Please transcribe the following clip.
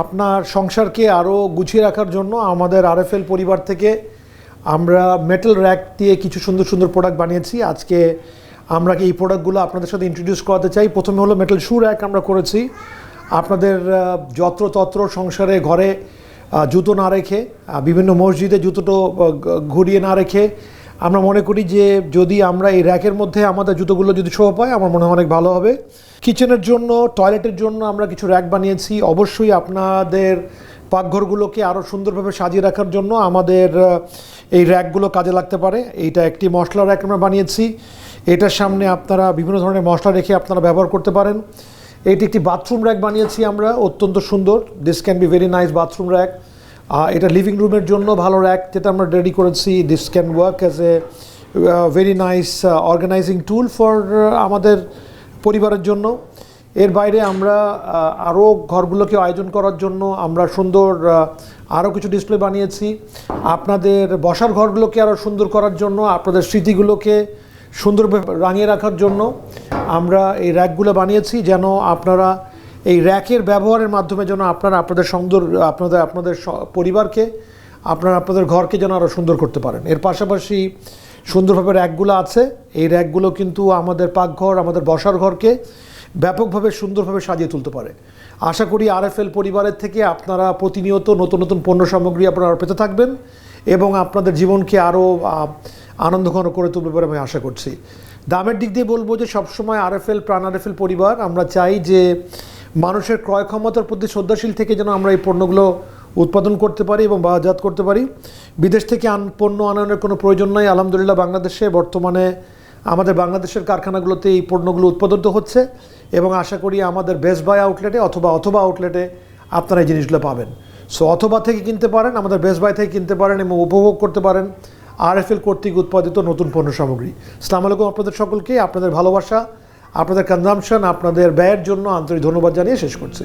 আপনার সংসারকে আরও গুছিয়ে রাখার জন্য আমাদের আরএফএল পরিবার থেকে আমরা মেটাল র্যাক দিয়ে কিছু সুন্দর সুন্দর প্রোডাক্ট বানিয়েছি। আজকে আমরা এই প্রোডাক্টগুলো আপনাদের সাথে ইন্ট্রোডিউস করাতে চাই। প্রথমে হলো মেটাল শু র্যাক আমরা করেছি। আপনাদের যত্রতত্র সংসারে ঘরে জুতো না রেখে বিভিন্ন মসজিদে জুতোটো ঘুরিয়ে না রেখে আমরা মনে করি যে যদি আমরা এই র্যাকের মধ্যে আমাদের জুতোগুলো যদি শো পায় আমার মনে হয় অনেক ভালো হবে। কিচেনের জন্য টয়লেটের জন্য আমরা কিছু র্যাক বানিয়েছি। অবশ্যই আপনাদের পাকঘরগুলোকে আরও সুন্দরভাবে সাজিয়ে রাখার জন্য আমাদের এই র্যাকগুলো কাজে লাগতে পারে। এইটা একটি মশলা র্যাক আমরা বানিয়েছি। এটার সামনে আপনারা বিভিন্ন ধরনের মশলা রেখে আপনারা ব্যবহার করতে পারেন। এটি একটি বাথরুম র্যাক বানিয়েছি আমরা, অত্যন্ত সুন্দর। This can be very nice bathroom rack এটা লিভিং রুমের জন্য ভালো র্যাক যেটা আমরা রেডি করেছি। This can work as a very nice organising tool for আমাদের পরিবারের জন্য। এর বাইরে আমরা আরও ঘরগুলোকে আয়োজন করার জন্য আমরা সুন্দর আরও কিছু ডিসপ্লে বানিয়েছি। আপনাদের বসার ঘরগুলোকে আরও সুন্দর করার জন্য, আপনাদের স্মৃতিগুলোকে সুন্দরভাবে রাঙিয়ে রাখার জন্য আমরা এই র্যাকগুলো বানিয়েছি যেন আপনারা এই র্যাকের ব্যবহারের মাধ্যমে যেন আপনারা আপনাদের সুন্দর, আপনাদের আপনাদের পরিবারকে, আপনারা আপনাদের ঘরকে যেন আরও সুন্দর করতে পারেন। এর পাশাপাশি সুন্দরভাবে র্যাকগুলো আছে। এই র্যাকগুলো কিন্তু আমাদের পাকঘর, আমাদের বসার ঘরকে ব্যাপকভাবে সুন্দরভাবে সাজিয়ে তুলতে পারে। আশা করি আরএফএল পরিবারের থেকে আপনারা প্রতিনিয়ত নতুন নতুন পণ্য সামগ্রী আপনারা পেতে থাকবেন এবং আপনাদের জীবনকে আরও আনন্দঘন করে তুলবে বলে আমি আশা করছি। দামের দিক দিয়ে বলব যে সবসময় আরএফএল, প্রাণ আরএফএল পরিবার, আমরা চাই যে মানুষের ক্রয় ক্ষমতার প্রতি শ্রদ্ধাশীল থেকে যেন আমরা এই পণ্যগুলো উৎপাদন করতে পারি এবং বাজাত করতে পারি। বিদেশ থেকে আন, পণ্য আনানোর কোনো প্রয়োজন নাই। আলহামদুলিল্লাহ, বাংলাদেশে বর্তমানে আমাদের বাংলাদেশের কারখানাগুলোতে এই পণ্যগুলো উৎপাদিত হচ্ছে এবং আশা করি আমাদের বেস্ট বাই আউটলেটে অথবা অথবা আউটলেটে আপনারা এই জিনিসগুলো পাবেন। সো অথবা থেকে কিনতে পারেন, আমাদের বেস্ট বাই থেকে কিনতে পারেন এবং উপভোগ করতে পারেন আরএফএল কর্তৃক উৎপাদিত নতুন পণ্য সামগ্রী। সালাম আলাইকুম আপনাদের সকলকে। আপনাদের ভালোবাসা আপনাদের কনজামশন আপনাদের ব্যয়ের জন্য আন্তরিক ধন্যবাদ জানিয়ে শেষ করছি।